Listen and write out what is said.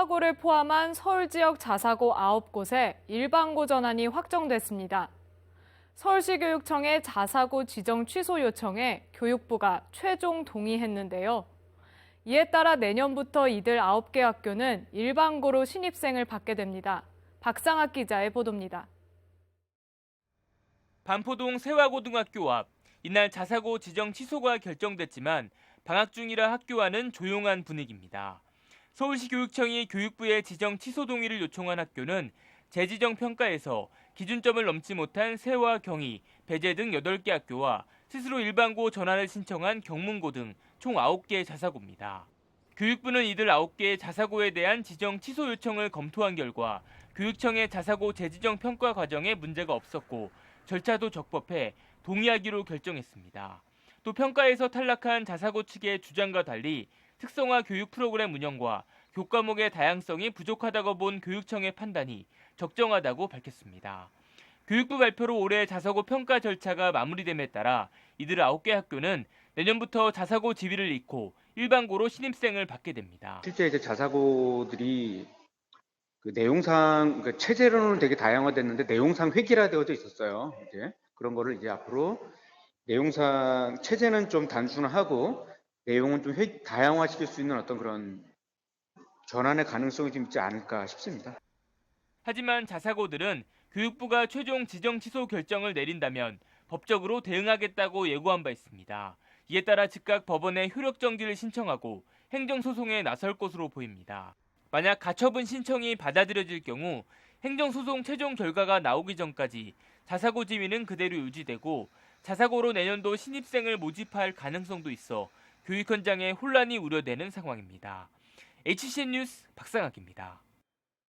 세화고를 포함한 서울 지역 자사고 9곳에 일반고 전환이 확정됐습니다. 서울시 교육청의 자사고 지정 취소 요청에 교육부가 최종 동의했는데요. 이에 따라 내년부터 이들 9개 학교는 일반고로 신입생을 받게 됩니다. 박상학 기자의 보도입니다. 반포동 세화고등학교 앞 이날 자사고 지정 취소가 결정됐지만 방학 중이라 학교와는 조용한 분위기입니다. 서울시 교육청이 교육부에 지정 취소 동의를 요청한 학교는 재지정 평가에서 기준점을 넘지 못한 세화, 경희, 배재 등 8개 학교와 스스로 일반고 전환을 신청한 경문고 등 총 9개 자사고입니다. 교육부는 이들 9개의 자사고에 대한 지정 취소 요청을 검토한 결과 교육청의 자사고 재지정 평가 과정에 문제가 없었고 절차도 적법해 동의하기로 결정했습니다. 또 평가에서 탈락한 자사고 측의 주장과 달리 특성화 교육 프로그램 운영과 교과목의 다양성이 부족하다고 본 교육청의 판단이 적정하다고 밝혔습니다. 교육부 발표로 올해 자사고 평가 절차가 마무리됨에 따라 이들 9개 학교는 내년부터 자사고 지위를 잃고 일반고로 신입생을 받게 됩니다. 실제 이제 자사고들이 그 내용상 그 체제로는 되게 다양화됐는데 내용상 획일화되어져 있었어요. 이제 그런 거를 이제 앞으로 내용상 체제는 좀 단순화하고 내용은 좀 획, 다양화시킬 수 있는 어떤 그런 전환의 가능성이 좀 있지 않을까 싶습니다. 하지만 자사고들은 교육부가 최종 지정 취소 결정을 내린다면 법적으로 대응하겠다고 예고한 바 있습니다. 이에 따라 즉각 법원에 효력 정지를 신청하고 행정소송에 나설 것으로 보입니다. 만약 가처분 신청이 받아들여질 경우 행정소송 최종 결과가 나오기 전까지 자사고 지위는 그대로 유지되고 자사고로 내년도 신입생을 모집할 가능성도 있어 교육 현장에 혼란이 우려되는 상황입니다. HCN 뉴스 박상학입니다.